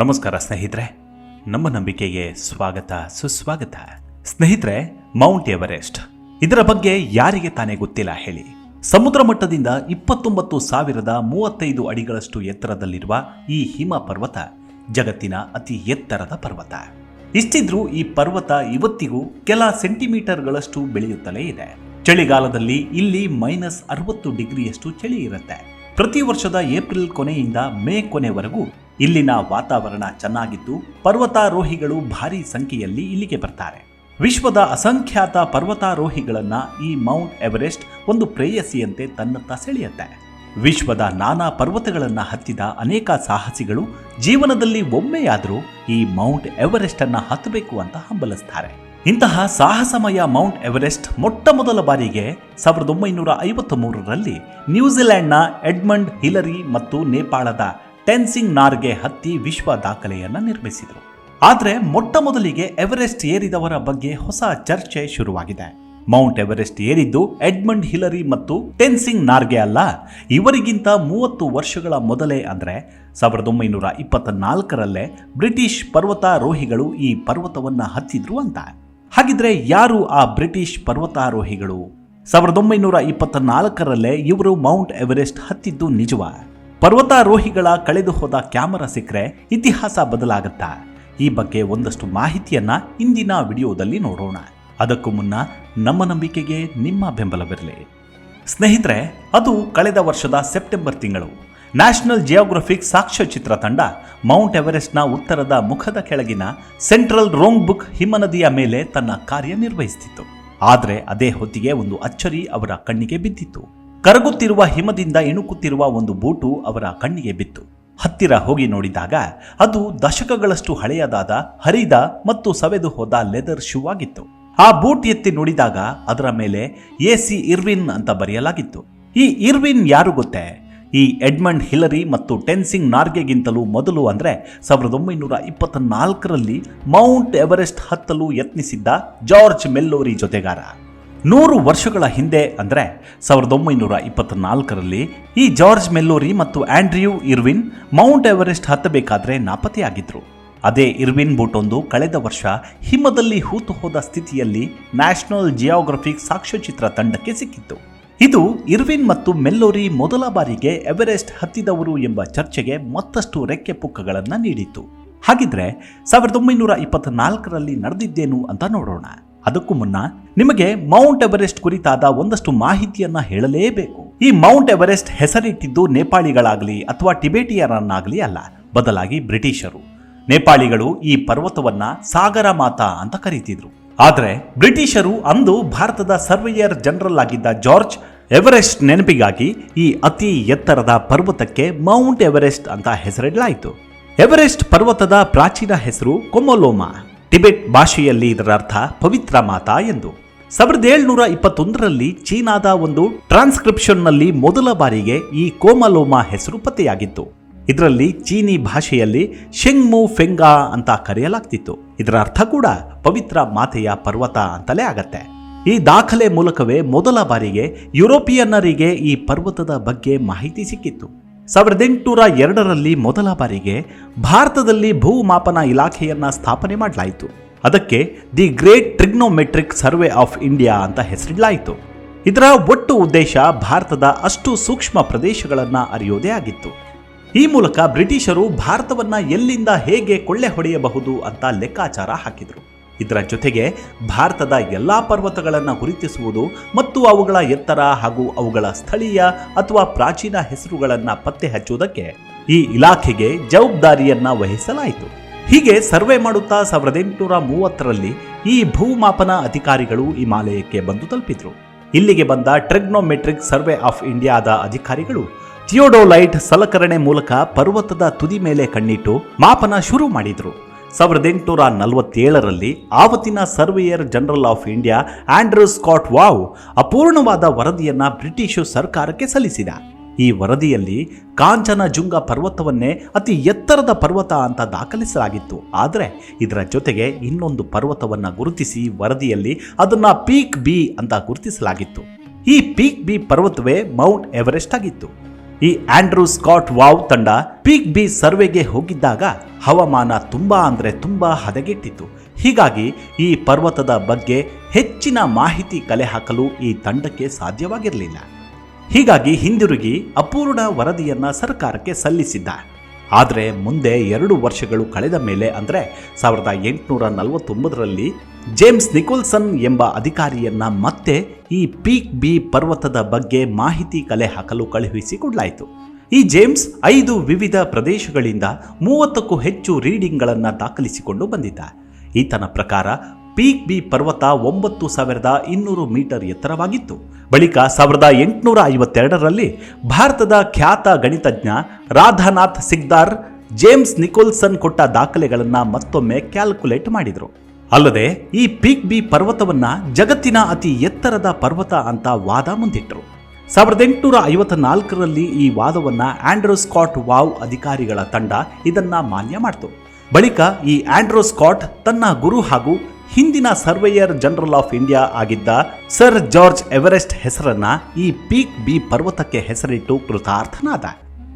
ನಮಸ್ಕಾರ ಸ್ನೇಹಿತರೆ, ನಮ್ಮ ನಂಬಿಕೆಗೆ ಸ್ವಾಗತ, ಸುಸ್ವಾಗತ. ಸ್ನೇಹಿತರೆ, ಮೌಂಟ್ ಎವರೆಸ್ಟ್. ಇದರ ಬಗ್ಗೆ ಯಾರಿಗೆ ತಾನೇ ಗೊತ್ತಿಲ್ಲ ಹೇಳಿ. ಸಮುದ್ರ ಮಟ್ಟದಿಂದ ಇಪ್ಪತ್ತೊಂಬತ್ತು ಸಾವಿರದ ಮೂವತ್ತೈದು ಅಡಿಗಳಷ್ಟು ಎತ್ತರದಲ್ಲಿರುವ ಈ ಹಿಮ ಪರ್ವತ ಜಗತ್ತಿನ ಅತಿ ಎತ್ತರದ ಪರ್ವತ. ಇಷ್ಟಿದ್ರೂ ಈ ಪರ್ವತ ಇವತ್ತಿಗೂ ಕೆಲ ಸೆಂಟಿಮೀಟರ್ಗಳಷ್ಟು ಬೆಳೆಯುತ್ತಲೇ ಇದೆ. ಚಳಿಗಾಲದಲ್ಲಿ ಇಲ್ಲಿ ಮೈನಸ್ ಅರವತ್ತು ಡಿಗ್ರಿಯಷ್ಟು ಚಳಿ ಇರುತ್ತೆ. ಪ್ರತಿ ವರ್ಷದ ಏಪ್ರಿಲ್ ಕೊನೆಯಿಂದ ಮೇ ಕೊನೆವರೆಗೂ ಇಲ್ಲಿನ ವಾತಾವರಣ ಚೆನ್ನಾಗಿದ್ದು ಪರ್ವತಾರೋಹಿಗಳು ಭಾರಿ ಸಂಖ್ಯೆಯಲ್ಲಿ ಇಲ್ಲಿಗೆ ಬರ್ತಾರೆ. ವಿಶ್ವದ ಅಸಂಖ್ಯಾತ ಪರ್ವತಾರೋಹಿಗಳನ್ನ ಈ ಮೌಂಟ್ ಎವರೆಸ್ಟ್ ಒಂದು ಪ್ರೇಯಸಿಯಂತೆ ತನ್ನತ್ತ ಸೆಳೆಯುತ್ತೆ. ವಿಶ್ವದ ನಾನಾ ಪರ್ವತಗಳನ್ನು ಹತ್ತಿದ ಅನೇಕ ಸಾಹಸಿಗಳು ಜೀವನದಲ್ಲಿ ಒಮ್ಮೆಯಾದರೂ ಈ ಮೌಂಟ್ ಎವರೆಸ್ಟ್ ಅನ್ನ ಹತ್ತಬೇಕು ಅಂತ ಹಂಬಲಿಸ್ತಾರೆ. ಇಂತಹ ಸಾಹಸಮಯ ಮೌಂಟ್ ಎವರೆಸ್ಟ್ ಮೊಟ್ಟ ಮೊದಲ ಬಾರಿಗೆ ಸಾವಿರದ ಒಂಬೈನೂರ ಐವತ್ತ್ ಮೂರರಲ್ಲಿ ನ್ಯೂಜಿಲೆಂಡ್ನ ಎಡ್ಮಂಡ್ ಹಿಲರಿ ಮತ್ತು ನೇಪಾಳದ ಟೆನ್ಸಿಂಗ್ ನಾರ್ಗೆ ಹತ್ತಿ ವಿಶ್ವ ದಾಖಲೆಯನ್ನು ನಿರ್ಮಿಸಿದರು. ಆದರೆ ಮೊಟ್ಟ ಮೊದಲಿಗೆ ಎವರೆಸ್ಟ್ ಏರಿದವರ ಬಗ್ಗೆ ಹೊಸ ಚರ್ಚೆ ಶುರುವಾಗಿದೆ. ಮೌಂಟ್ ಎವರೆಸ್ಟ್ ಏರಿದ್ದು ಎಡ್ಮಂಡ್ ಹಿಲರಿ ಮತ್ತು ಟೆನ್ಸಿಂಗ್ ನಾರ್ಗೆ ಅಲ್ಲ, ಇವರಿಗಿಂತ ಮೂವತ್ತು ವರ್ಷಗಳ ಮೊದಲೇ ಅಂದ್ರೆ ಸಾವಿರದ ಒಂಬೈನೂರ ಇಪ್ಪತ್ತ ನಾಲ್ಕರಲ್ಲೇ ಬ್ರಿಟಿಷ್ ಪರ್ವತಾರೋಹಿಗಳು ಈ ಪರ್ವತವನ್ನ ಹತ್ತಿದ್ರು ಅಂತ. ಹಾಗಿದ್ರೆ ಯಾರು ಆ ಬ್ರಿಟಿಷ್ ಪರ್ವತಾರೋಹಿಗಳು? ಸಾವಿರದ ಒಂಬೈನೂರ ಇಪ್ಪತ್ತ ಇವರು ಮೌಂಟ್ ಎವರೆಸ್ಟ್ ಹತ್ತಿದ್ದು ನಿಜವ? ಪರ್ವತಾರೋಹಿಗಳ ಕಳೆದು ಹೋದ ಕ್ಯಾಮರಾ ಸಿಕ್ಕರೆ ಇತಿಹಾಸ ಬದಲಾಗತ್ತಾ? ಈ ಬಗ್ಗೆ ಒಂದಷ್ಟು ಮಾಹಿತಿಯನ್ನ ಇಂದಿನ ವಿಡಿಯೋದಲ್ಲಿ ನೋಡೋಣ. ಅದಕ್ಕೂ ಮುನ್ನ ನಮ್ಮ ನಂಬಿಕೆಗೆ ನಿಮ್ಮ ಬೆಂಬಲವಿರಲಿ. ಸ್ನೇಹಿತರೆ, ಅದು ಕಳೆದ ವರ್ಷದ ಸೆಪ್ಟೆಂಬರ್ ತಿಂಗಳು. ನ್ಯಾಷನಲ್ ಜಿಯೋಗ್ರಫಿಕ್ ಸಾಕ್ಷ್ಯಚಿತ್ರ ತಂಡ ಮೌಂಟ್ ಎವರೆಸ್ಟ್ನ ಉತ್ತರದ ಮುಖದ ಕೆಳಗಿನ ಸೆಂಟ್ರಲ್ ರೋಂಗ್ ಬುಕ್ ಹಿಮನದಿಯ ಮೇಲೆ ತನ್ನ ಕಾರ್ಯ ನಿರ್ವಹಿಸುತ್ತಿತ್ತು ಆದರೆ ಅದೇ ಹೊತ್ತಿಗೆ ಒಂದು ಅಚ್ಚರಿ ಅವರ ಕಣ್ಣಿಗೆ ಬಿದ್ದಿತ್ತು. ಕರಗುತ್ತಿರುವ ಹಿಮದಿಂದ ಇಣುಕುತ್ತಿರುವ ಒಂದು ಬೂಟು ಅವರ ಕಣ್ಣಿಗೆ ಬಿತ್ತು. ಹತ್ತಿರ ಹೋಗಿ ನೋಡಿದಾಗ ಅದು ದಶಕಗಳಷ್ಟು ಹಳೆಯದಾದ ಹರಿದ ಮತ್ತು ಸವೆದು ಹೋದ ಲೆದರ್ ಶೂ ಆಗಿತ್ತು. ಆ ಬೂಟ್ ಎತ್ತಿ ನೋಡಿದಾಗ ಅದರ ಮೇಲೆ ಎ ಸಿ ಇರ್ವಿನ್ ಅಂತ ಬರೆಯಲಾಗಿತ್ತು. ಈ ಇರ್ವಿನ್ ಯಾರು ಗೊತ್ತೇ? ಈ ಎಡ್ಮಂಡ್ ಹಿಲರಿ ಮತ್ತು ಟೆನ್ಸಿಂಗ್ ನಾರ್ಗೆಗಿಂತಲೂ ಮೊದಲು ಅಂದರೆ ಸಾವಿರದ ಒಂಬೈನೂರ ಇಪ್ಪತ್ತ ನಾಲ್ಕರಲ್ಲಿ ಮೌಂಟ್ ಎವರೆಸ್ಟ್ ಹತ್ತಲು ಯತ್ನಿಸಿದ್ದ ಜಾರ್ಜ್ ಮೆಲ್ಲೋರಿ ಜೊತೆಗಾರ. ನೂರು ವರ್ಷಗಳ ಹಿಂದೆ ಅಂದರೆ ಸಾವಿರದ ಒಂಬೈನೂರ ಇಪ್ಪತ್ತ್ನಾಲ್ಕರಲ್ಲಿ ಈ ಜಾರ್ಜ್ ಮೆಲ್ಲೋರಿ ಮತ್ತು ಆಂಡ್ರಿಯೂ ಇರ್ವಿನ್ ಮೌಂಟ್ ಎವರೆಸ್ಟ್ ಹತ್ತಬೇಕಾದ್ರೆ ನಾಪತ್ತೆಯಾಗಿದ್ರು. ಅದೇ ಇರ್ವಿನ್ ಬೂಟೊಂದು ಕಳೆದ ವರ್ಷ ಹಿಮದಲ್ಲಿ ಹೂತು ಹೋದ ಸ್ಥಿತಿಯಲ್ಲಿ ನ್ಯಾಷನಲ್ ಜಿಯೋಗ್ರಫಿಕ್ ಸಾಕ್ಷ್ಯಚಿತ್ರ ತಂಡಕ್ಕೆ ಸಿಕ್ಕಿತ್ತು. ಇದು ಇರ್ವಿನ್ ಮತ್ತು ಮೆಲ್ಲೋರಿ ಮೊದಲ ಬಾರಿಗೆ ಎವರೆಸ್ಟ್ ಹತ್ತಿದವರು ಎಂಬ ಚರ್ಚೆಗೆ ಮತ್ತಷ್ಟು ರೆಕ್ಕೆ ಪುಕ್ಕಗಳನ್ನು ನೀಡಿತ್ತು. ಹಾಗಿದ್ರೆ ಸಾವಿರದ ಒಂಬೈನೂರ ಇಪ್ಪತ್ತ್ನಾಲ್ಕರಲ್ಲಿ ನಡೆದಿದ್ದೇನು ಅಂತ ನೋಡೋಣ. ಅದಕ್ಕೂ ಮುನ್ನ ನಿಮಗೆ ಮೌಂಟ್ ಎವರೆಸ್ಟ್ ಕುರಿತಾದ ಒಂದಷ್ಟು ಮಾಹಿತಿಯನ್ನ ಹೇಳಲೇಬೇಕು. ಈ ಮೌಂಟ್ ಎವರೆಸ್ಟ್ ಹೆಸರಿಟ್ಟಿದ್ದು ನೇಪಾಳಿಗಳಾಗಲಿ ಅಥವಾ ಟಿಬೇಟಿಯರನ್ನಾಗಲಿ ಅಲ್ಲ, ಬದಲಾಗಿ ಬ್ರಿಟಿಷರು. ನೇಪಾಳಿಗಳು ಈ ಪರ್ವತವನ್ನ ಸಾಗರ ಮಾತಾ ಅಂತ ಕರೀತಿದ್ರು. ಆದರೆ ಬ್ರಿಟಿಷರು ಅಂದು ಭಾರತದ ಸರ್ವೇಯರ್ ಜನರಲ್ ಆಗಿದ್ದ ಜಾರ್ಜ್ ಎವರೆಸ್ಟ್ ನೆನಪಿಗಾಗಿ ಈ ಅತಿ ಎತ್ತರದ ಪರ್ವತಕ್ಕೆ ಮೌಂಟ್ ಎವರೆಸ್ಟ್ ಅಂತ ಹೆಸರಿಡಲಾಯಿತು. ಎವರೆಸ್ಟ್ ಪರ್ವತದ ಪ್ರಾಚೀನ ಹೆಸರು ಕೊಮೊಲೋಮಾ. ಟಿಬೆಟ್ ಭಾಷೆಯಲ್ಲಿ ಇದರ ಅರ್ಥ ಪವಿತ್ರ ಮಾತಾ ಎಂದು. ಸಾವಿರದ ಏಳ್ನೂರ ಇಪ್ಪತ್ತೊಂದರಲ್ಲಿ ಚೀನಾದ ಒಂದು ಟ್ರಾನ್ಸ್ಕ್ರಿಪ್ಷನ್ನಲ್ಲಿ ಮೊದಲ ಬಾರಿಗೆ ಈ ಕೋಮಲೋಮ ಹೆಸರು ಪತ್ತೆಯಾಗಿತ್ತು. ಇದರಲ್ಲಿ ಚೀನಿ ಭಾಷೆಯಲ್ಲಿ ಶೆಂಗ್ಮು ಫೆಂಗಾ ಅಂತ ಕರೆಯಲಾಗ್ತಿತ್ತು. ಇದರ ಅರ್ಥ ಕೂಡ ಪವಿತ್ರ ಮಾತೆಯ ಪರ್ವತ ಅಂತಲೇ ಆಗತ್ತೆ. ಈ ದಾಖಲೆ ಮೂಲಕವೇ ಮೊದಲ ಬಾರಿಗೆ ಯುರೋಪಿಯನ್ನರಿಗೆ ಈ ಪರ್ವತದ ಬಗ್ಗೆ ಮಾಹಿತಿ ಸಿಕ್ಕಿತ್ತು. ಸಾವಿರದ ಎಂಟುನೂರ ಎರಡರಲ್ಲಿ ಮೊದಲ ಬಾರಿಗೆ ಭಾರತದಲ್ಲಿ ಭೂಮಾಪನ ಇಲಾಖೆಯನ್ನ ಸ್ಥಾಪನೆ ಮಾಡಲಾಯಿತು. ಅದಕ್ಕೆ the great trigonometric survey of India ಅಂತ ಹೆಸರಿಡಲಾಯಿತು. ಇದರ ಒಟ್ಟು ಉದ್ದೇಶ ಭಾರತದ ಅಷ್ಟು ಸೂಕ್ಷ್ಮ ಪ್ರದೇಶಗಳನ್ನು ಅರಿಯೋದೇ ಆಗಿತ್ತು. ಈ ಮೂಲಕ ಬ್ರಿಟಿಷರು ಭಾರತವನ್ನ ಎಲ್ಲಿಂದ ಹೇಗೆ ಕೊಳ್ಳೆ ಹೊಡೆಯಬಹುದು ಅಂತ ಲೆಕ್ಕಾಚಾರ ಹಾಕಿದರು. ಇದರ ಜೊತೆಗೆ ಭಾರತದ ಎಲ್ಲಾ ಪರ್ವತಗಳನ್ನು ಗುರುತಿಸುವುದು ಮತ್ತು ಅವುಗಳ ಎತ್ತರ ಹಾಗೂ ಅವುಗಳ ಸ್ಥಳೀಯ ಅಥವಾ ಪ್ರಾಚೀನ ಹೆಸರುಗಳನ್ನು ಪತ್ತೆ ಹಚ್ಚುವುದಕ್ಕೆ ಈ ಇಲಾಖೆಗೆ ಜವಾಬ್ದಾರಿಯನ್ನ ವಹಿಸಲಾಯಿತು. ಹೀಗೆ ಸರ್ವೆ ಮಾಡುತ್ತಾ ಸಾವಿರದ ಎಂಟುನೂರ ಮೂವತ್ತರಲ್ಲಿ ಈ ಭೂಮಾಪನ ಅಧಿಕಾರಿಗಳು ಹಿಮಾಲಯಕ್ಕೆ ಬಂದು ತಲುಪಿದ್ರು. ಇಲ್ಲಿಗೆ ಬಂದ ಟ್ರೆಗ್ನೋಮೆಟ್ರಿಕ್ ಸರ್ವೆ ಆಫ್ ಇಂಡಿಯಾದ ಅಧಿಕಾರಿಗಳು ಥಿಯೋಡೋಲೈಟ್ ಸಲಕರಣೆ ಮೂಲಕ ಪರ್ವತದ ತುದಿ ಮೇಲೆ ಕಣ್ಣಿಟ್ಟು ಮಾಪನ ಶುರು ಮಾಡಿದ್ರು. ಸಾವಿರದ ಎಂಟುನೂರ ನಲವತ್ತೇಳರಲ್ಲಿ ಆವತ್ತಿನ surveyor general of India Andrew Scott Waugh ಅಪೂರ್ಣವಾದ ವರದಿಯನ್ನು ಬ್ರಿಟಿಷು ಸರ್ಕಾರಕ್ಕೆ ಸಲ್ಲಿಸಿದ. ಈ ವರದಿಯಲ್ಲಿ ಕಾಂಚನಜುಂಗ ಪರ್ವತವನ್ನೇ ಅತಿ ಎತ್ತರದ ಪರ್ವತ ಅಂತ ದಾಖಲಿಸಲಾಗಿತ್ತು. ಆದರೆ ಇದರ ಜೊತೆಗೆ ಇನ್ನೊಂದು ಪರ್ವತವನ್ನು ಗುರುತಿಸಿ ವರದಿಯಲ್ಲಿ ಅದನ್ನು ಪೀಕ್ ಬಿ ಅಂತ ಗುರುತಿಸಲಾಗಿತ್ತು. ಈ ಪೀಕ್ ಬಿ ಪರ್ವತವೇ ಮೌಂಟ್ ಎವರೆಸ್ಟ್ ಆಗಿತ್ತು. ಈ ಆಂಡ್ರೂ ಸ್ಕಾಟ್ ವಾವ್ ತಂಡ ಪೀಕ್ ಬಿ ಸರ್ವೆಗೆ ಹೋಗಿದ್ದಾಗ ಹವಾಮಾನ ತುಂಬಾ ಅಂದ್ರೆ ತುಂಬಾ ಹದಗೆಟ್ಟಿತ್ತು. ಹೀಗಾಗಿ ಈ ಪರ್ವತದ ಬಗ್ಗೆ ಹೆಚ್ಚಿನ ಮಾಹಿತಿ ಕಲೆ ಹಾಕಲು ಈ ತಂಡಕ್ಕೆ ಸಾಧ್ಯವಾಗಿರಲಿಲ್ಲ. ಹೀಗಾಗಿ ಹಿಂದಿರುಗಿ ಅಪೂರ್ಣ ವರದಿಯನ್ನ ಸರ್ಕಾರಕ್ಕೆ ಸಲ್ಲಿಸಿದ್ದ. ಆದರೆ ಮುಂದೆ ಎರಡು ವರ್ಷಗಳು ಕಳೆದ ಮೇಲೆ ಅಂದರೆ ಸಾವಿರದ ಎಂಟುನೂರ ನಲವತ್ತೊಂಬತ್ತರಲ್ಲಿ ಜೇಮ್ಸ್ ನಿಕೋಲ್ಸನ್ ಎಂಬ ಅಧಿಕಾರಿಯನ್ನ ಮತ್ತೆ ಈ ಪೀಕ್ ಬಿ ಪರ್ವತದ ಬಗ್ಗೆ ಮಾಹಿತಿ ಕಲೆ ಹಾಕಲು ಕಳುಹಿಸಿಕೊಡಲಾಯಿತು. ಈ ಜೇಮ್ಸ್ ಐದು ವಿವಿಧ ಪ್ರದೇಶಗಳಿಂದ ಮೂವತ್ತಕ್ಕೂ ಹೆಚ್ಚು ರೀಡಿಂಗ್ಗಳನ್ನು ದಾಖಲಿಸಿಕೊಂಡು ಬಂದಿದ್ದ ಈತನ ಪ್ರಕಾರ ಪೀಕ್ ಬಿ ಪರ್ವತ ಒಂಬತ್ತು ಸಾವಿರದ ಇನ್ನೂರು ಮೀಟರ್ ಎತ್ತರವಾಗಿತ್ತು. ಬಳಿಕ ಸಾವಿರದ ಎಂಟುನೂರ ಐವತ್ತೆರಡರಲ್ಲಿ ಭಾರತದ ಖ್ಯಾತ ಗಣಿತಜ್ಞ ರಾಧಾನಾಥ್ ಸಿಗ್ದಾರ್ ಜೇಮ್ಸ್ ನಿಕೋಲ್ಸನ್ ಕೊಟ್ಟ ದಾಖಲೆಗಳನ್ನು ಮತ್ತೊಮ್ಮೆ ಕ್ಯಾಲ್ಕುಲೇಟ್ ಮಾಡಿದರು. ಅಲ್ಲದೆ ಈ ಪೀಕ್ ಬಿ ಪರ್ವತವನ್ನ ಜಗತ್ತಿನ ಅತಿ ಎತ್ತರದ ಪರ್ವತ ಅಂತ ವಾದ ಮುಂದಿಟ್ಟರು ಸಾವಿರದ ಎಂಟುನೂರ ಐವತ್ತ ನಾಲ್ಕರಲ್ಲಿ ಈ ವಾದವನ್ನ ಆಂಡ್ರೋ ಸ್ಕಾಟ್ ವಾವ್ ಅಧಿಕಾರಿಗಳ ತಂಡ ಇದನ್ನ ಮಾನ್ಯ ಮಾಡಿತು. ಬಳಿಕ ಈ ಆಂಡ್ರೋ ಸ್ಕಾಟ್ ತನ್ನ ಗುರು ಹಾಗೂ ಹಿಂದಿನ ಸರ್ವೇಯರ್ ಜನರಲ್ ಆಫ್ ಇಂಡಿಯಾ ಆಗಿದ್ದ ಸರ್ ಜಾರ್ಜ್ ಎವರೆಸ್ಟ್ ಹೆಸರನ್ನ ಈ ಪೀಕ್ ಬಿ ಪರ್ವತಕ್ಕೆ ಹೆಸರಿಟ್ಟು ಕೃತಾರ್ಥನಾದ.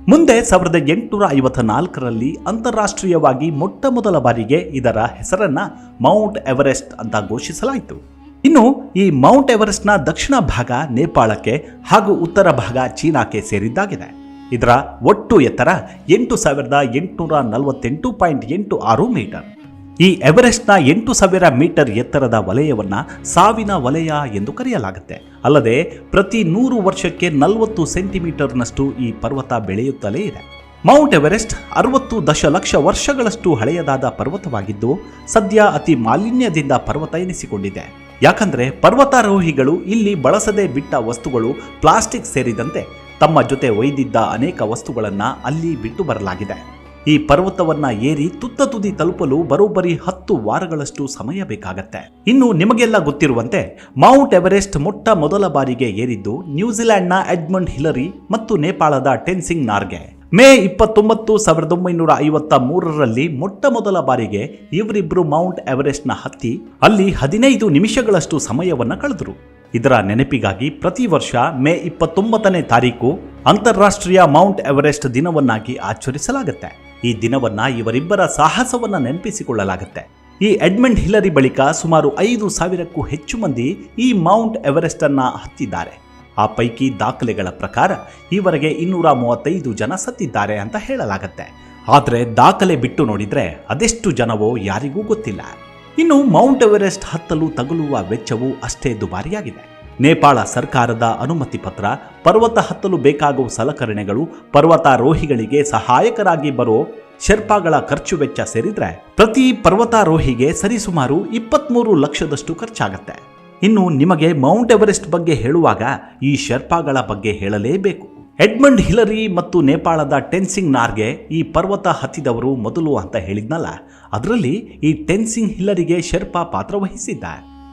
ಮುಂದೆ ಸಾವಿರದ ಎಂಟುನೂರ ಐವತ್ತ ನಾಲ್ಕರಲ್ಲಿ ಅಂತಾರಾಷ್ಟ್ರೀಯವಾಗಿ ಮೊಟ್ಟ ಮೊದಲ ಬಾರಿಗೆ ಇದರ ಹೆಸರನ್ನ ಮೌಂಟ್ ಎವರೆಸ್ಟ್ ಅಂತ ಘೋಷಿಸಲಾಯಿತು. ಇನ್ನು ಈ ಮೌಂಟ್ ಎವರೆಸ್ಟ್ನ ದಕ್ಷಿಣ ಭಾಗ ನೇಪಾಳಕ್ಕೆ ಹಾಗೂ ಉತ್ತರ ಭಾಗ ಚೀನಾಕ್ಕೆ ಸೇರಿದ್ದಾಗಿದೆ. ಇದರ ಒಟ್ಟು ಎತ್ತರ ಎಂಟು ಸಾವಿರದ ಎಂಟುನೂರ ನಲವತ್ತೆಂಟು ಪಾಯಿಂಟ್ ಎಂಟು ಆರು ಮೀಟರ್. ಈ ಎವರೆಸ್ಟ್ನ ಎಂಟು ಸಾವಿರ ಮೀಟರ್ ಎತ್ತರದ ವಲಯವನ್ನು ಸಾವಿನ ವಲಯ ಎಂದು ಕರೆಯಲಾಗುತ್ತೆ. ಅಲ್ಲದೆ ಪ್ರತಿ ನೂರು ವರ್ಷಕ್ಕೆ ನಲವತ್ತು ಸೆಂಟಿಮೀಟರ್ನಷ್ಟು ಈ ಪರ್ವತ ಬೆಳೆಯುತ್ತಲೇ ಇದೆ. ಮೌಂಟ್ ಎವರೆಸ್ಟ್ ಅರವತ್ತು ದಶಲಕ್ಷ ವರ್ಷಗಳಷ್ಟು ಹಳೆಯದಾದ ಪರ್ವತವಾಗಿದ್ದು, ಸದ್ಯ ಅತಿ ಮಾಲಿನ್ಯದಿಂದ ಪರ್ವತ ಎನಿಸಿಕೊಂಡಿದೆ. ಯಾಕಂದ್ರೆ ಪರ್ವತಾರೋಹಿಗಳು ಇಲ್ಲಿ ಬಳಸದೆ ಬಿಟ್ಟ ವಸ್ತುಗಳು ಪ್ಲಾಸ್ಟಿಕ್ ಸೇರಿದಂತೆ ತಮ್ಮ ಜೊತೆ ಒಯ್ದಿದ್ದ ಅನೇಕ ವಸ್ತುಗಳನ್ನು ಅಲ್ಲಿ ಬಿಟ್ಟು ಬರಲಾಗಿದೆ. ಈ ಪರ್ವತವನ್ನ ಏರಿ ತುತ್ತ ತುದಿ ತಲುಪಲು ಬರೋಬ್ಬರಿ ಹತ್ತು ವಾರಗಳಷ್ಟು ಸಮಯ ಬೇಕಾಗತ್ತೆ. ಇನ್ನು ನಿಮಗೆಲ್ಲ ಗೊತ್ತಿರುವಂತೆ, ಮೌಂಟ್ ಎವರೆಸ್ಟ್ ಮೊಟ್ಟ ಮೊದಲ ಬಾರಿಗೆ ಏರಿದ್ದು ನ್ಯೂಜಿಲೆಂಡ್ನ ಎಡ್ಮಂಡ್ ಹಿಲರಿ ಮತ್ತು ನೇಪಾಳದ ಟೆನ್ಸಿಂಗ್ ನಾರ್ಗೆ. ಮೇ ಇಪ್ಪತ್ತೊಂಬತ್ತು ಸಾವಿರದ ಒಂಬೈನೂರ ಐವತ್ತ ಮೂರರಲ್ಲಿ ಮೊಟ್ಟ ಮೊದಲ ಬಾರಿಗೆ ಇವರಿಬ್ರು ಮೌಂಟ್ ಎವರೆಸ್ಟ್ನ ಹತ್ತಿ ಅಲ್ಲಿ ಹದಿನೈದು ನಿಮಿಷಗಳಷ್ಟು ಸಮಯವನ್ನು ಕಳೆದರು. ಇದರ ನೆನಪಿಗಾಗಿ ಪ್ರತಿ ವರ್ಷ ಮೇ ಇಪ್ಪತ್ತೊಂಬತ್ತನೇ ತಾರೀಕು ಅಂತಾರಾಷ್ಟ್ರೀಯ ಮೌಂಟ್ ಎವರೆಸ್ಟ್ ದಿನವನ್ನಾಗಿ ಆಚರಿಸಲಾಗುತ್ತೆ. ಈ ದಿನವನ್ನ ಇವರಿಬ್ಬರ ಸಾಹಸವನ್ನ ನೆನಪಿಸಿಕೊಳ್ಳಲಾಗುತ್ತೆ. ಈ ಎಡ್ಮಂಡ್ ಹಿಲರಿ ಬಳಿಕ ಸುಮಾರು ಐದು ಸಾವಿರಕ್ಕೂ ಹೆಚ್ಚು ಮಂದಿ ಈ ಮೌಂಟ್ ಎವರೆಸ್ಟ್ ಅನ್ನ ಹತ್ತಿದ್ದಾರೆ. ಆ ಪೈಕಿ ದಾಖಲೆಗಳ ಪ್ರಕಾರ ಈವರೆಗೆ ಇನ್ನೂರ ಮೂವತ್ತೈದು ಜನ ಸತ್ತಿದ್ದಾರೆ ಅಂತ ಹೇಳಲಾಗುತ್ತೆ. ಆದರೆ ದಾಖಲೆ ಬಿಟ್ಟು ನೋಡಿದ್ರೆ ಅದೆಷ್ಟು ಜನವೋ ಯಾರಿಗೂ ಗೊತ್ತಿಲ್ಲ. ಇನ್ನು ಮೌಂಟ್ ಎವರೆಸ್ಟ್ ಹತ್ತಲು ತಗುಲುವ ವೆಚ್ಚವು ಅಷ್ಟೇ ದುಬಾರಿಯಾಗಿದೆ. ನೇಪಾಳ ಸರ್ಕಾರದ ಅನುಮತಿ ಪತ್ರ, ಪರ್ವತ ಹತ್ತಲು ಬೇಕಾಗುವ ಸಲಕರಣೆಗಳು, ಪರ್ವತಾರೋಹಿಗಳಿಗೆ ಸಹಾಯಕರಾಗಿ ಬರೋ ಶೆರ್ಪಾಗಳ ಖರ್ಚು ವೆಚ್ಚ ಸೇರಿದ್ರೆ ಪ್ರತಿ ಪರ್ವತಾರೋಹಿಗೆ ಸರಿಸುಮಾರು ಇಪ್ಪತ್ಮೂರು ಲಕ್ಷದಷ್ಟು ಖರ್ಚಾಗತ್ತೆ. ಇನ್ನು ನಿಮಗೆ ಮೌಂಟ್ ಎವರೆಸ್ಟ್ ಬಗ್ಗೆ ಹೇಳುವಾಗ ಈ ಶೆರ್ಪಾಗಳ ಬಗ್ಗೆ ಹೇಳಲೇಬೇಕು. ಎಡ್ಮಂಡ್ ಹಿಲರಿ ಮತ್ತು ನೇಪಾಳದ ಟೆನ್ಸಿಂಗ್ ನಾರ್ಗೆ ಈ ಪರ್ವತ ಹತ್ತಿದವರು ಮೊದಲು ಅಂತ ಹೇಳಿದ್ನಲ್ಲ, ಅದರಲ್ಲಿ ಈ ಟೆನ್ಸಿಂಗ್ ಹಿಲರಿಗೆ ಶೆರ್ಪಾ ಪಾತ್ರ ವಹಿಸಿದ್ದ.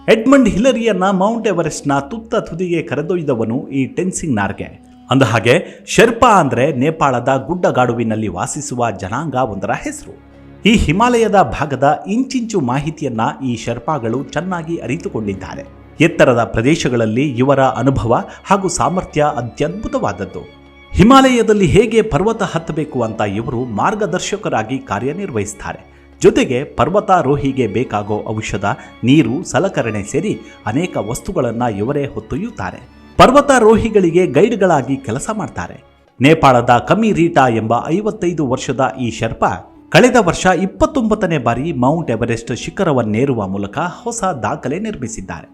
ಎಡ್ಮಂಡ್ ಹಿಲರಿಯನ್ನ ಮೌಂಟ್ ಎವರೆಸ್ಟ್ನ ತುತ್ತ ತುದಿಗೆ ಕರೆದೊಯ್ದವನು ಈ ಟೆನ್ಸಿಂಗ್ ನಾರ್ಗೆ ಅಂದಹಾಗೆ ಶೆರ್ಪಾ ಅಂದ್ರೆ ನೇಪಾಳದ ಗುಡ್ಡಗಾಡುವಿನಲ್ಲಿ ವಾಸಿಸುವ ಜನಾಂಗ ಒಂದರ ಹೆಸರು. ಈ ಹಿಮಾಲಯದ ಭಾಗದ ಇಂಚಿಂಚು ಮಾಹಿತಿಯನ್ನ ಈ ಶೆರ್ಪಾಗಳು ಚೆನ್ನಾಗಿ ಅರಿತುಕೊಂಡಿದ್ದಾರೆ. ಎತ್ತರದ ಪ್ರದೇಶಗಳಲ್ಲಿ ಇವರ ಅನುಭವ ಹಾಗೂ ಸಾಮರ್ಥ್ಯ ಅತ್ಯದ್ಭುತವಾದದ್ದು. ಹಿಮಾಲಯದಲ್ಲಿ ಹೇಗೆ ಪರ್ವತ ಹತ್ತಬೇಕು ಅಂತ ಇವರು ಮಾರ್ಗದರ್ಶಕರಾಗಿ ಕಾರ್ಯನಿರ್ವಹಿಸ್ತಾರೆ. ಜೊತೆಗೆ ಪರ್ವತಾರೋಹಿಗೆ ಬೇಕಾಗೋ ಔಷಧ, ನೀರು, ಸಲಕರಣೆ ಸೇರಿ ಅನೇಕ ವಸ್ತುಗಳನ್ನು ಇವರೇ ಹೊತ್ತೊಯ್ಯುತ್ತಾರೆ. ಪರ್ವತಾರೋಹಿಗಳಿಗೆ ಗೈಡ್ಗಳಾಗಿ ಕೆಲಸ ಮಾಡ್ತಾರೆ. ನೇಪಾಳದ ಕಮಿ ರೀಟಾ ಎಂಬ ಐವತ್ತೈದು ವರ್ಷದ ಈ ಶರ್ಪ ಕಳೆದ ವರ್ಷ ಇಪ್ಪತ್ತೊಂಬತ್ತನೇ ಬಾರಿ ಮೌಂಟ್ ಎವರೆಸ್ಟ್ ಶಿಖರವನ್ನೇರುವ ಮೂಲಕ ಹೊಸ ದಾಖಲೆ ನಿರ್ಮಿಸಿದ್ದಾರೆ.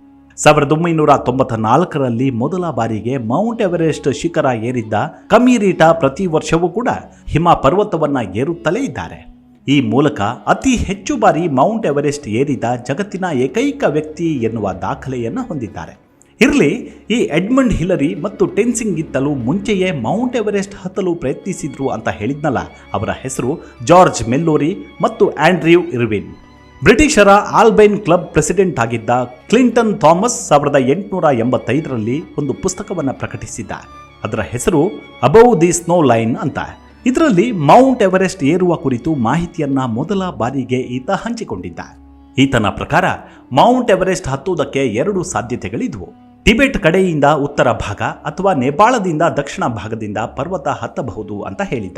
ಸಾವಿರದ ಒಂಬೈನೂರ ತೊಂಬತ್ತ ನಾಲ್ಕರಲ್ಲಿ ಮೊದಲ ಬಾರಿಗೆ ಮೌಂಟ್ ಎವರೆಸ್ಟ್ ಶಿಖರ ಏರಿದ್ದ ಕಮೀರೀಟಾ ಪ್ರತಿ ವರ್ಷವೂ ಕೂಡ ಹಿಮ ಪರ್ವತವನ್ನ ಏರುತ್ತಲೇ ಇದ್ದಾರೆ. ಈ ಮೂಲಕ ಅತಿ ಹೆಚ್ಚು ಬಾರಿ ಮೌಂಟ್ ಎವರೆಸ್ಟ್ ಏರಿದ ಜಗತ್ತಿನ ಏಕೈಕ ವ್ಯಕ್ತಿ ಎನ್ನುವ ದಾಖಲೆಯನ್ನು ಹೊಂದಿದ್ದಾರೆ. ಇರಲಿ, ಈ ಎಡ್ಮಂಡ್ ಹಿಲರಿ ಮತ್ತು ಟೆನ್ಸಿಂಗ್ ಇತ್ತಲು ಮುಂಚೆಯೇ ಮೌಂಟ್ ಎವರೆಸ್ಟ್ ಹತ್ತಲು ಪ್ರಯತ್ನಿಸಿದ್ರು ಅಂತ ಹೇಳಿದ್ನಲ್ಲ, ಅವರ ಹೆಸರು ಜಾರ್ಜ್ ಮೆಲ್ಲೋರಿ ಮತ್ತು ಆಂಡ್ರ್ಯೂ ಇರ್ವಿನ್. ಬ್ರಿಟಿಷರ ಆಲ್ಬೈನ್ ಕ್ಲಬ್ ಪ್ರೆಸಿಡೆಂಟ್ ಆಗಿದ್ದ ಕ್ಲಿಂಟನ್ ಥಾಮಸ್ ಸಾವಿರದ ಎಂಟುನೂರ ಎಂಬತ್ತೈದರಲ್ಲಿ ಒಂದು ಪುಸ್ತಕವನ್ನು ಪ್ರಕಟಿಸಿದ್ದ. ಅದರ ಹೆಸರು ಅಬೌ ದಿ ಸ್ನೋ ಲೈನ್ ಅಂತ. ಇದರಲ್ಲಿ ಮೌಂಟ್ ಎವರೆಸ್ಟ್ ಏರುವ ಕುರಿತು ಮಾಹಿತಿಯನ್ನ ಮೊದಲ ಬಾರಿಗೆ ಈತ ಹಂಚಿಕೊಂಡಿದ್ದ ಈತನ ಪ್ರಕಾರ, ಮೌಂಟ್ ಎವರೆಸ್ಟ್ ಹತ್ತುವುದಕ್ಕೆ ಎರಡು ಸಾಧ್ಯತೆಗಳಿದ್ವು. ಟಿಬೆಟ್ ಕಡೆಯಿಂದ ಉತ್ತರ ಭಾಗ ಅಥವಾ ನೇಪಾಳದಿಂದ ದಕ್ಷಿಣ ಭಾಗದಿಂದ ಪರ್ವತ ಹತ್ತಬಹುದು ಅಂತ ಹೇಳಿದ್ದ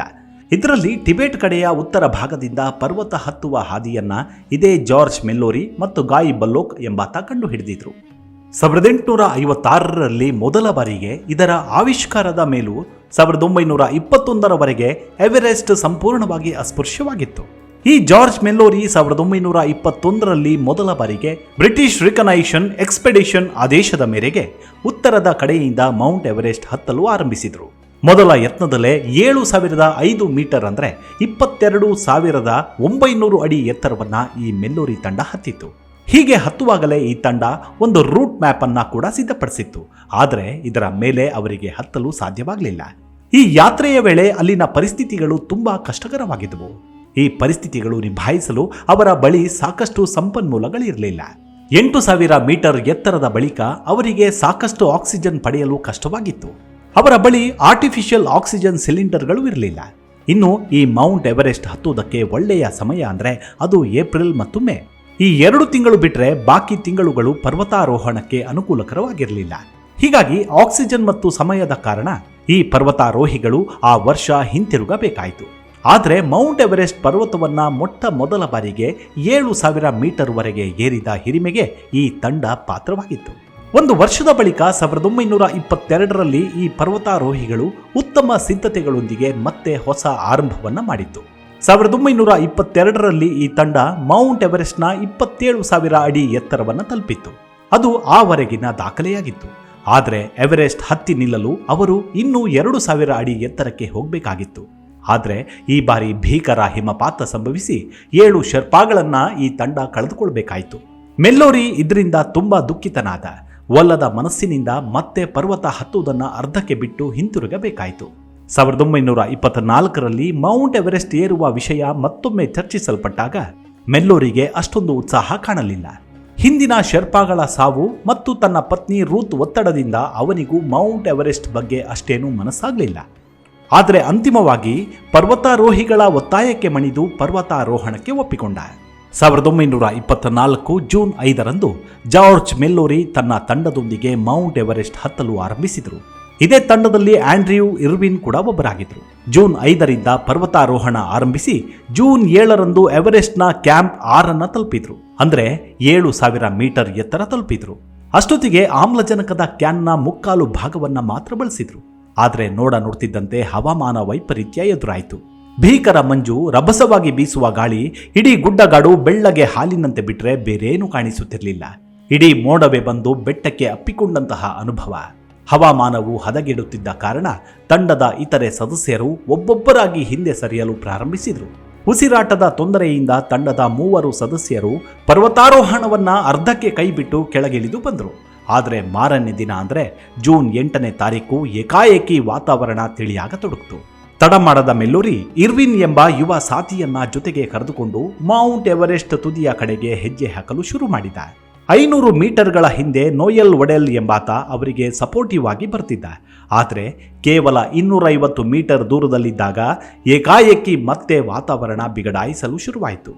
ಇದರಲ್ಲಿ ಟಿಬೆಟ್ ಕಡೆಯ ಉತ್ತರ ಭಾಗದಿಂದ ಪರ್ವತ ಹತ್ತುವ ಹಾದಿಯನ್ನ ಇದೇ ಜಾರ್ಜ್ ಮೆಲ್ಲೋರಿ ಮತ್ತು ಗಾಯಿ ಬಲ್ಲೋಕ್ ಎಂಬಾತ ಕಂಡು ಹಿಡಿದಿದ್ರು ಸಾವಿರದ ಎಂಟುನೂರ ಐವತ್ತಾರರಲ್ಲಿ ಮೊದಲ ಬಾರಿಗೆ ಇದರ ಆವಿಷ್ಕಾರದ ಮೇಲೂ ಸಾವಿರದ ಒಂಬೈನೂರ ಇಪ್ಪತ್ತೊಂದರವರೆಗೆ ಎವರೆಸ್ಟ್ ಸಂಪೂರ್ಣವಾಗಿ ಅಸ್ಪೃಶ್ಯವಾಗಿತ್ತು. ಈ ಜಾರ್ಜ್ ಮೆಲ್ಲೋರಿ ಸಾವಿರದ ಒಂಬೈನೂರ ಇಪ್ಪತ್ತೊಂದರಲ್ಲಿ ಮೊದಲ ಬಾರಿಗೆ ಬ್ರಿಟಿಷ್ ರಿಕನೈಷನ್ ಎಕ್ಸ್ಪೆಡಿಷನ್ ಆದೇಶದ ಮೇರೆಗೆ ಉತ್ತರದ ಕಡೆಯಿಂದ ಮೌಂಟ್ ಎವರೆಸ್ಟ್ ಹತ್ತಲು ಆರಂಭಿಸಿದರು. ಮೊದಲ ಯತ್ನದಲ್ಲೇ ಏಳು ಸಾವಿರದ ಐದು ಮೀಟರ್ ಅಂದರೆ ಇಪ್ಪತ್ತೆರಡು ಸಾವಿರದ ಒಂಬೈನೂರು ಅಡಿ ಎತ್ತರವನ್ನು ಈ ಮೆಲ್ಲೋರಿ ತಂಡ ಹತ್ತಿತ್ತು. ಹೀಗೆ ಹತ್ತುವಾಗಲೇ ಈ ತಂಡ ಒಂದು ರೂಟ್ ಮ್ಯಾಪ್ ಅನ್ನ ಕೂಡ ಸಿದ್ಧಪಡಿಸಿತ್ತು. ಆದರೆ ಇದರ ಮೇಲೆ ಅವರಿಗೆ ಹತ್ತಲು ಸಾಧ್ಯವಾಗಲಿಲ್ಲ. ಈ ಯಾತ್ರೆಯ ವೇಳೆ ಅಲ್ಲಿನ ಪರಿಸ್ಥಿತಿಗಳು ತುಂಬಾ ಕಷ್ಟಕರವಾಗಿದ್ದವು ಈ ಪರಿಸ್ಥಿತಿಗಳು ನಿಭಾಯಿಸಲು ಅವರ ಬಳಿ ಸಾಕಷ್ಟು ಸಂಪನ್ಮೂಲಗಳಿರಲಿಲ್ಲ. ಎಂಟು ಸಾವಿರ ಮೀಟರ್ ಎತ್ತರದ ಬಳಿಕ ಅವರಿಗೆ ಸಾಕಷ್ಟು ಆಕ್ಸಿಜನ್ ಪಡೆಯಲು ಕಷ್ಟವಾಗಿತ್ತು. ಅವರ ಬಳಿ ಆರ್ಟಿಫಿಷಿಯಲ್ ಆಕ್ಸಿಜನ್ ಸಿಲಿಂಡರ್ಗಳು ಇರಲಿಲ್ಲ. ಇನ್ನು ಈ ಮೌಂಟ್ ಎವರೆಸ್ಟ್ ಹತ್ತುವುದಕ್ಕೆ ಒಳ್ಳೆಯ ಸಮಯ ಅಂದರೆ ಅದು ಏಪ್ರಿಲ್ ಮತ್ತು ಮೇ. ಈ ಎರಡು ತಿಂಗಳು ಬಿಟ್ಟರೆ ಬಾಕಿ ತಿಂಗಳುಗಳು ಪರ್ವತಾರೋಹಣಕ್ಕೆ ಅನುಕೂಲಕರವಾಗಿರಲಿಲ್ಲ. ಹೀಗಾಗಿ ಆಕ್ಸಿಜನ್ ಮತ್ತು ಸಮಯದ ಕಾರಣ ಈ ಪರ್ವತಾರೋಹಿಗಳು ಆ ವರ್ಷ ಹಿಂತಿರುಗಬೇಕಾಯಿತು. ಆದರೆ ಮೌಂಟ್ ಎವರೆಸ್ಟ್ ಪರ್ವತವನ್ನ ಮೊಟ್ಟ ಮೊದಲ ಬಾರಿಗೆ ಏಳು ಸಾವಿರ ಮೀಟರ್ವರೆಗೆ ಏರಿದ ಹಿರಿಮೆಗೆ ಈ ತಂಡ ಪಾತ್ರವಾಗಿತ್ತು. ಒಂದು ವರ್ಷದ ಬಳಿಕ ಸಾವಿರದ ಒಂಬೈನೂರ ಇಪ್ಪತ್ತೆರಡರಲ್ಲಿ ಈ ಪರ್ವತಾರೋಹಿಗಳು ಉತ್ತಮ ಸಿದ್ಧತೆಗಳೊಂದಿಗೆ ಮತ್ತೆ ಹೊಸ ಆರಂಭವನ್ನು ಮಾಡಿತ್ತು. ಸಾವಿರದ ಒಂಬೈನೂರ ಇಪ್ಪತ್ತೆರಡರಲ್ಲಿ ಈ ತಂಡ ಮೌಂಟ್ ಎವರೆಸ್ಟ್ನ ಇಪ್ಪತ್ತೇಳು ಸಾವಿರ ಅಡಿ ಎತ್ತರವನ್ನು ತಲುಪಿತ್ತು. ಅದು ಆವರೆಗಿನ ದಾಖಲೆಯಾಗಿತ್ತು. ಆದರೆ ಎವರೆಸ್ಟ್ ಹತ್ತಿ ನಿಲ್ಲಲು ಅವರು ಇನ್ನೂ ಎರಡು ಸಾವಿರ ಅಡಿ ಎತ್ತರಕ್ಕೆ ಹೋಗಬೇಕಾಗಿತ್ತು. ಆದರೆ ಈ ಬಾರಿ ಭೀಕರ ಹಿಮಪಾತ ಸಂಭವಿಸಿ ಏಳು ಶರ್ಪಾಗಳನ್ನು ಈ ತಂಡ ಕಳೆದುಕೊಳ್ಬೇಕಾಯಿತು. ಮೆಲ್ಲೋರಿ ಇದರಿಂದ ತುಂಬಾ ದುಃಖಿತನಾದ, ಒಲ್ಲದ ಮನಸ್ಸಿನಿಂದ ಮತ್ತೆ ಪರ್ವತ ಹತ್ತುವುದನ್ನು ಅರ್ಧಕ್ಕೆ ಬಿಟ್ಟು ಹಿಂತಿರುಗಬೇಕಾಯಿತು. ಸಾವಿರದ ಒಂಬೈನೂರ ಇಪ್ಪತ್ನಾಲ್ಕರಲ್ಲಿ ಮೌಂಟ್ ಎವರೆಸ್ಟ್ ಏರುವ ವಿಷಯ ಮತ್ತೊಮ್ಮೆ ಚರ್ಚಿಸಲ್ಪಟ್ಟಾಗ ಮೆಲ್ಲೋರಿಗೆ ಅಷ್ಟೊಂದು ಉತ್ಸಾಹ ಕಾಣಲಿಲ್ಲ. ಹಿಂದಿನ ಶೆರ್ಪಾಗಳ ಸಾವು ಮತ್ತು ತನ್ನ ಪತ್ನಿ ರೂತ್ ಒತ್ತಡದಿಂದ ಅವನಿಗೂ ಮೌಂಟ್ ಎವರೆಸ್ಟ್ ಬಗ್ಗೆ ಅಷ್ಟೇನೂ ಮನಸ್ಸಾಗಲಿಲ್ಲ. ಆದರೆ ಅಂತಿಮವಾಗಿ ಪರ್ವತಾರೋಹಿಗಳ ಒತ್ತಾಯಕ್ಕೆ ಮಣಿದು ಪರ್ವತಾರೋಹಣಕ್ಕೆ ಒಪ್ಪಿಕೊಂಡ. ಸಾವಿರದ ಒಂಬೈನೂರ ಇಪ್ಪತ್ನಾಲ್ಕು ಜೂನ್ ಐದರಂದು ಜಾರ್ಜ್ ಮೆಲ್ಲೋರಿ ತನ್ನ ತಂಡದೊಂದಿಗೆ ಮೌಂಟ್ ಎವರೆಸ್ಟ್ ಹತ್ತಲು ಆರಂಭಿಸಿದರು. ಇದೇ ತಂಡದಲ್ಲಿ ಆಂಡ್ರಿಯೂ ಇರ್ವಿನ್ ಕೂಡ ಒಬ್ಬರಾಗಿದ್ದರು. ಜೂನ್ ಐದರಿಂದ ಪರ್ವತಾರೋಹಣ ಆರಂಭಿಸಿ ಜೂನ್ ಏಳರಂದು ಎವರೆಸ್ಟ್ನ ಕ್ಯಾಂಪ್ ಆರನ್ನ ತಲುಪಿದ್ರು. ಅಂದ್ರೆ ಏಳು ಸಾವಿರ ಮೀಟರ್ ಎತ್ತರ ತಲುಪಿದ್ರು. ಅಷ್ಟೊತ್ತಿಗೆ ಆಮ್ಲಜನಕದ ಕ್ಯಾನ್ನ ಮುಕ್ಕಾಲು ಭಾಗವನ್ನ ಮಾತ್ರ ಬಳಸಿದ್ರು. ಆದರೆ ನೋಡ ನೋಡ್ತಿದ್ದಂತೆ ಹವಾಮಾನ ವೈಪರೀತ್ಯ ಎದುರಾಯಿತು. ಭೀಕರ ಮಂಜು, ರಭಸವಾಗಿ ಬೀಸುವ ಗಾಳಿ, ಇಡೀ ಗುಡ್ಡಗಾಡು ಬೆಳ್ಳಗೆ ಹಾಲಿನಂತೆ ಬಿಟ್ರೆ ಬೇರೇನೂ ಕಾಣಿಸುತ್ತಿರಲಿಲ್ಲ. ಇಡೀ ಮೋಡವೇ ಬಂದು ಬೆಟ್ಟಕ್ಕೆ ಅಪ್ಪಿಕೊಂಡಂತಹ ಅನುಭವ. ಹವಾಮಾನವು ಹದಗೆಡುತ್ತಿದ್ದ ಕಾರಣ ತಂಡದ ಇತರೆ ಸದಸ್ಯರು ಒಬ್ಬೊಬ್ಬರಾಗಿ ಹಿಂದೆ ಸರಿಯಲು ಪ್ರಾರಂಭಿಸಿದರು. ಉಸಿರಾಟದ ತೊಂದರೆಯಿಂದ ತಂಡದ ಮೂವರು ಸದಸ್ಯರು ಪರ್ವತಾರೋಹಣವನ್ನ ಅರ್ಧಕ್ಕೆ ಕೈಬಿಟ್ಟು ಕೆಳಗಿಳಿದು ಬಂದರು. ಆದರೆ ಮಾರನೇ ದಿನ ಅಂದರೆ ಜೂನ್ ಎಂಟನೇ ತಾರೀಕು ಏಕಾಏಕಿ ವಾತಾವರಣ ತಿಳಿಯಾಗತೊಡಗಿತು. ತಡಮಾಡದ ಮೆಲ್ಲೂರಿ ಇರ್ವಿನ್ ಎಂಬ ಯುವ ಸಾಥಿಯನ್ನ ಜೊತೆಗೆ ಕರೆದುಕೊಂಡು ಮೌಂಟ್ ಎವರೆಸ್ಟ್ ತುದಿಯ ಕಡೆಗೆ ಹೆಜ್ಜೆ ಹಾಕಲು ಶುರು ಮಾಡಿದ. ಐನೂರು ಮೀಟರ್ಗಳ ಹಿಂದೆ ನೋಯಲ್ ಒಡೆಲ್ ಎಂಬಾತ ಅವರಿಗೆ ಸಪೋರ್ಟಿವ್ ಆಗಿ ಬರ್ತಿದ್ದ. ಆದರೆ ಕೇವಲ ಇನ್ನೂರೈವತ್ತು ಮೀಟರ್ ದೂರದಲ್ಲಿದ್ದಾಗ ಏಕಾಏಕಿ ಮತ್ತೆ ವಾತಾವರಣ ಬಿಗಡಾಯಿಸಲು ಶುರುವಾಯಿತು.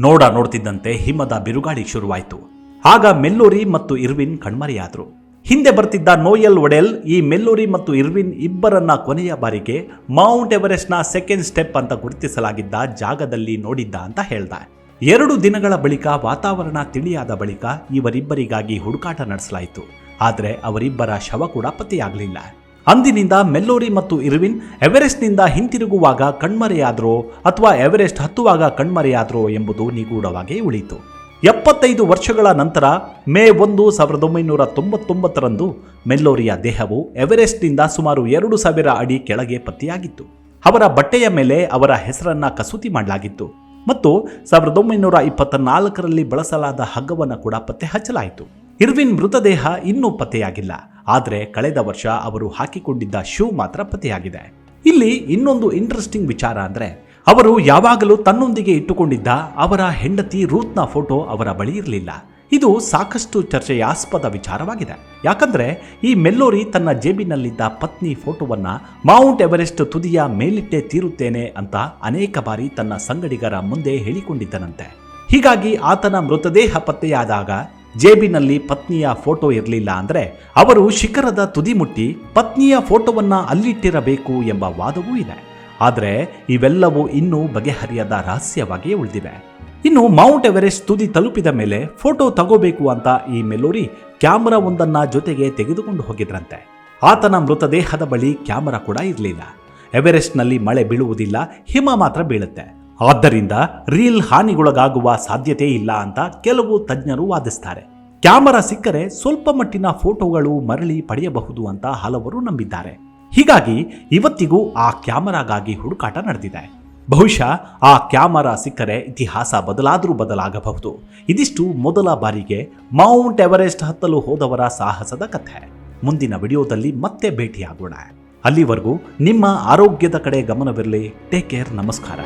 ನೋಡ ನೋಡ್ತಿದ್ದಂತೆ ಹಿಮದ ಬಿರುಗಾಳಿ ಶುರುವಾಯಿತು. ಆಗ ಮೆಲ್ಲೂರಿ ಮತ್ತು ಇರ್ವಿನ್ ಕಣ್ಮರೆಯಾದರು. ಹಿಂದೆ ಬರ್ತಿದ್ದ ನೋಯಲ್ ಒಡೆಲ್ ಈ ಮೆಲ್ಲೂರಿ ಮತ್ತು ಇರ್ವಿನ್ ಇಬ್ಬರನ್ನ ಕೊನೆಯ ಬಾರಿಗೆ ಮೌಂಟ್ ಎವರೆಸ್ಟ್ನ ಸೆಕೆಂಡ್ ಸ್ಟೆಪ್ ಅಂತ ಗುರುತಿಸಲಾಗಿದ್ದ ಜಾಗದಲ್ಲಿ ನೋಡಿದ್ದ ಅಂತ ಹೇಳ್ದ. ಎರಡು ದಿನಗಳ ಬಳಿಕ ವಾತಾವರಣ ತಿಳಿಯಾದ ಬಳಿಕ ಇವರಿಬ್ಬರಿಗಾಗಿ ಹುಡುಕಾಟ ನಡೆಸಲಾಯಿತು. ಆದರೆ ಅವರಿಬ್ಬರ ಶವ ಕೂಡ ಪತ್ತೆಯಾಗಲಿಲ್ಲ. ಅಂದಿನಿಂದ ಮೆಲ್ಲೋರಿ ಮತ್ತು ಇರ್ವಿನ್ ಎವರೆಸ್ಟ್ನಿಂದ ಹಿಂತಿರುಗುವಾಗ ಕಣ್ಮರೆಯಾದರೋ ಅಥವಾ ಎವರೆಸ್ಟ್ ಹತ್ತುವಾಗ ಕಣ್ಮರೆಯಾದರೋ ಎಂಬುದು ನಿಗೂಢವಾಗಿ ಉಳಿತು ಎಪ್ಪತ್ತೈದು ವರ್ಷಗಳ ನಂತರ ಮೇ ಒಂದು ಸಾವಿರದ ಒಂಬೈನೂರ ತೊಂಬತ್ತೊಂಬತ್ತರಂದು ಮೆಲ್ಲೋರಿಯ ದೇಹವು ಎವರೆಸ್ಟ್ನಿಂದ ಸುಮಾರು ಎರಡು ಸಾವಿರ ಅಡಿ ಕೆಳಗೆ ಪತ್ತೆಯಾಗಿತ್ತು. ಅವರ ಬಟ್ಟೆಯ ಮೇಲೆ ಅವರ ಹೆಸರನ್ನ ಕಸೂತಿ ಮಾಡಲಾಗಿತ್ತು. ಮತ್ತು ಸಾವಿರದ ಒಂಬೈನೂರ ಇಪ್ಪತ್ತ ನಾಲ್ಕರಲ್ಲಿ ಬಳಸಲಾದ ಹಗ್ಗವನ್ನು ಕೂಡ ಪತ್ತೆ ಹಚ್ಚಲಾಯಿತು. ಇರ್ವಿನ್ ಮೃತದೇಹ ಇನ್ನೂ ಪತ್ತೆಯಾಗಿಲ್ಲ. ಆದರೆ ಕಳೆದ ವರ್ಷ ಅವರು ಹಾಕಿಕೊಂಡಿದ್ದ ಶೂ ಮಾತ್ರ ಪತ್ತೆಯಾಗಿದೆ. ಇಲ್ಲಿ ಇನ್ನೊಂದು ಇಂಟ್ರೆಸ್ಟಿಂಗ್ ವಿಚಾರ ಅಂದರೆ, ಅವರು ಯಾವಾಗಲೂ ತನ್ನೊಂದಿಗೆ ಇಟ್ಟುಕೊಂಡಿದ್ದ ಅವರ ಹೆಂಡತಿ ರೂತ್ನ ಫೋಟೋ ಅವರ ಬಳಿ ಇರಲಿಲ್ಲ. ಇದು ಸಾಕಷ್ಟು ಚರ್ಚೆಯಾಸ್ಪದ ವಿಚಾರವಾಗಿದೆ. ಯಾಕಂದ್ರೆ ಈ ಮೆಲ್ಲೋರಿ ತನ್ನ ಜೇಬಿನಲ್ಲಿದ್ದ ಪತ್ನಿ ಫೋಟೋವನ್ನ ಮೌಂಟ್ ಎವರೆಸ್ಟ್ ತುದಿಯ ಮೇಲಿಟ್ಟೆ ತೀರುತ್ತೇನೆ ಅಂತ ಅನೇಕ ಬಾರಿ ತನ್ನ ಸಂಗಡಿಗರ ಮುಂದೆ ಹೇಳಿಕೊಂಡಿದ್ದನಂತೆ. ಹೀಗಾಗಿ ಆತನ ಮೃತದೇಹ ಪತ್ತೆಯಾದಾಗ ಜೇಬಿನಲ್ಲಿ ಪತ್ನಿಯ ಫೋಟೋ ಇರಲಿಲ್ಲ ಅಂದ್ರೆ ಅವರು ಶಿಖರದ ತುದಿ ಮುಟ್ಟಿ ಪತ್ನಿಯ ಫೋಟೋವನ್ನ ಅಲ್ಲಿಟ್ಟಿರಬೇಕು ಎಂಬ ವಾದವೂ ಇದೆ. ಆದರೆ ಇವೆಲ್ಲವೂ ಇನ್ನೂ ಬಗೆಹರಿಯದ ರಹಸ್ಯವಾಗಿಯೇ ಉಳಿದಿವೆ. ಇನ್ನು ಮೌಂಟ್ ಎವರೆಸ್ಟ್ ತುದಿ ತಲುಪಿದ ಮೇಲೆ ಫೋಟೋ ತಗೋಬೇಕು ಅಂತ ಈ ಮೆಲೋರಿ ಕ್ಯಾಮರಾ ಒಂದನ್ನ ಜೊತೆಗೆ ತೆಗೆದುಕೊಂಡು ಹೋಗಿದ್ರಂತೆ. ಆತನ ಮೃತದೇಹದ ಬಳಿ ಕ್ಯಾಮರಾ ಕೂಡ ಇರಲಿಲ್ಲ. ಎವರೆಸ್ಟ್ನಲ್ಲಿ ಮಳೆ ಬೀಳುವುದಿಲ್ಲ, ಹಿಮ ಮಾತ್ರ ಬೀಳುತ್ತೆ. ಆದ್ದರಿಂದ ರೀಲ್ ಹಾನಿಗೊಳಗಾಗುವ ಸಾಧ್ಯತೆ ಇಲ್ಲ ಅಂತ ಕೆಲವು ತಜ್ಞರು ವಾದಿಸ್ತಾರೆ. ಕ್ಯಾಮರಾ ಸಿಕ್ಕರೆ ಸ್ವಲ್ಪ ಮಟ್ಟಿನ ಫೋಟೋಗಳು ಮರಳಿ ಪಡೆಯಬಹುದು ಅಂತ ಹಲವರು ನಂಬಿದ್ದಾರೆ. ಹೀಗಾಗಿ ಇವತ್ತಿಗೂ ಆ ಕ್ಯಾಮರಾಗಾಗಿ ಹುಡುಕಾಟ ನಡೆದಿದೆ. ಬಹುಶಃ ಆ ಕ್ಯಾಮರಾ ಸಿಕ್ಕರೆ ಇತಿಹಾಸ ಬದಲಾದರೂ ಬದಲಾಗಬಹುದು. ಇದಿಷ್ಟು ಮೊದಲ ಬಾರಿಗೆ ಮೌಂಟ್ ಎವರೆಸ್ಟ್ ಹತ್ತಲು ಹೋದವರ ಸಾಹಸದ ಕಥೆ. ಮುಂದಿನ ವಿಡಿಯೋದಲ್ಲಿ ಮತ್ತೆ ಭೇಟಿಯಾಗೋಣ. ಅಲ್ಲಿವರೆಗೂ ನಿಮ್ಮ ಆರೋಗ್ಯದ ಕಡೆ ಗಮನವಿರಲಿ. Take care. ನಮಸ್ಕಾರ.